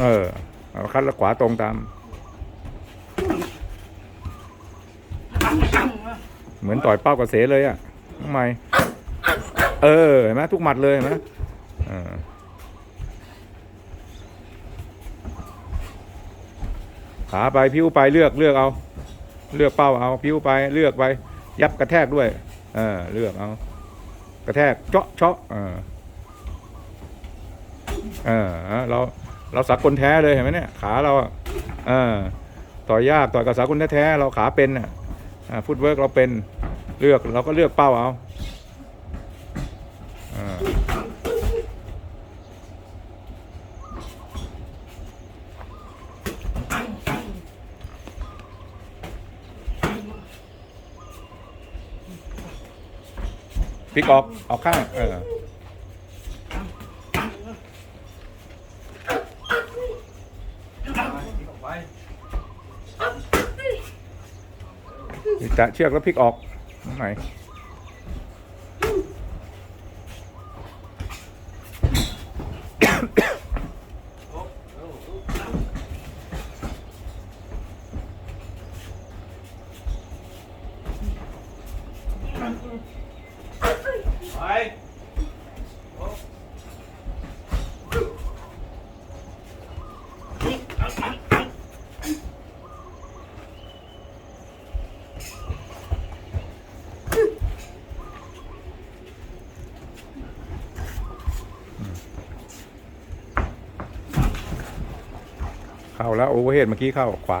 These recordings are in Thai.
เออ เอาคัดแล้วขวาตรงตาม เหมือนต่อยเป้ากระเสเลยอะทำไมเออ เห็นไหมทุกหมัดเลยเห็นไหมเออขาไปพิ้วไปเลือกเลือกเอา เลือกเป้าเอาพิ้วไปเลือกไป ยับกระแทกด้วย เออเลือกเอา ระแทกเจาะเจาะเออเออเราเราสากลแท้เลยเห็นไหมเนี่ยขาเราอะเออต่อยยากต่อยกับสากลแท้ๆเราขาเป็นอะฟุตเวิร์กเราเป็นเลือกเราก็เลือกเป้าเอาอ่า พลิกออกเอาข้าง เออจะเชือกแล้วพลิกออกตรงไหนไป เข้าแล้วโอเวอร์เฮดเมื่อกี้เข้าขวา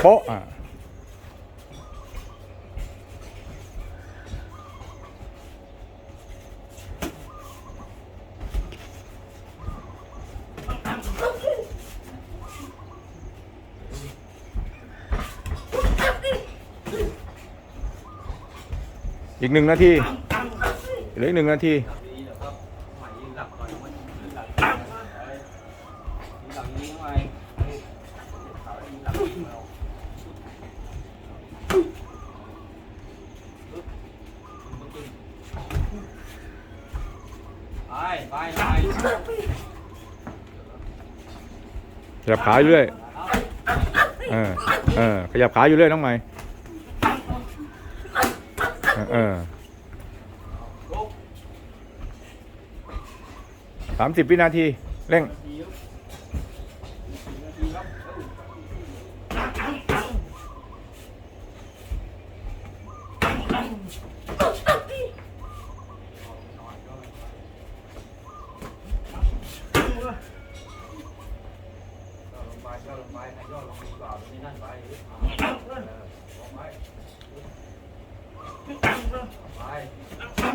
โป๊ะอะอีกหนึ่งนาที เหลืออีกหนึ่งนาทีขายืนหลังนี้เอาไปไปไปขยับขาอยู่เรื่อย เออ เออ ขยับขาอยู่เรื่อยน้องใหม่ เออเออ ลุก สามสิบวินาที เร่งนาทีครับนาทีครับย่อลงไปย่อลงไปให้ย่อลงดีกว่าไม่นั่นไปอ่าเออลงไปไป